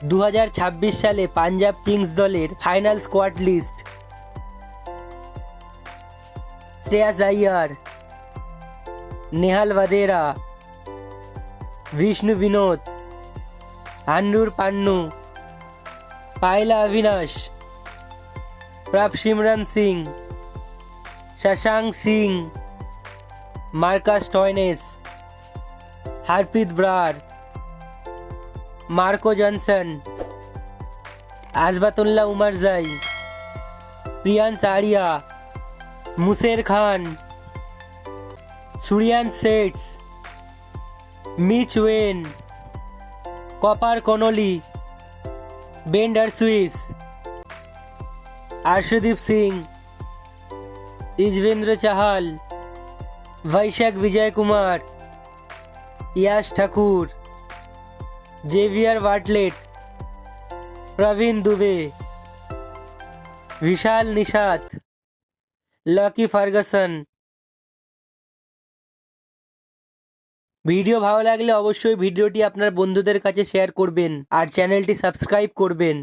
দু সালে পাঞ্জাব কিংস দলের final squad list Shreyas Iyer Nehal Wadhera Vishnu Vinod Harnoor Pannu Pyla Avinash Prabhsimran Singh Shashank Singh Marcus Stoinis Harpreet Brar Marco Jansen, Azmatullah Omarzai Priyansh Arya Musheer Khan, Suryansh Shedge Mitch Owen, Cooper Connolly, bender Swiss, Arshdeep Singh, Yuzvendra Chahal, Vyshak Vijay Kumar Yash Thakur. Xavier Bartlett, Praveen Dubey, Vishal Nishad Lockie Ferguson. Video ভালো লাগলে অবশ্যই ভিডিওটি আপনার বন্ধুদের কাছে share করবেন আর চ্যানেলটি subscribe করবেন।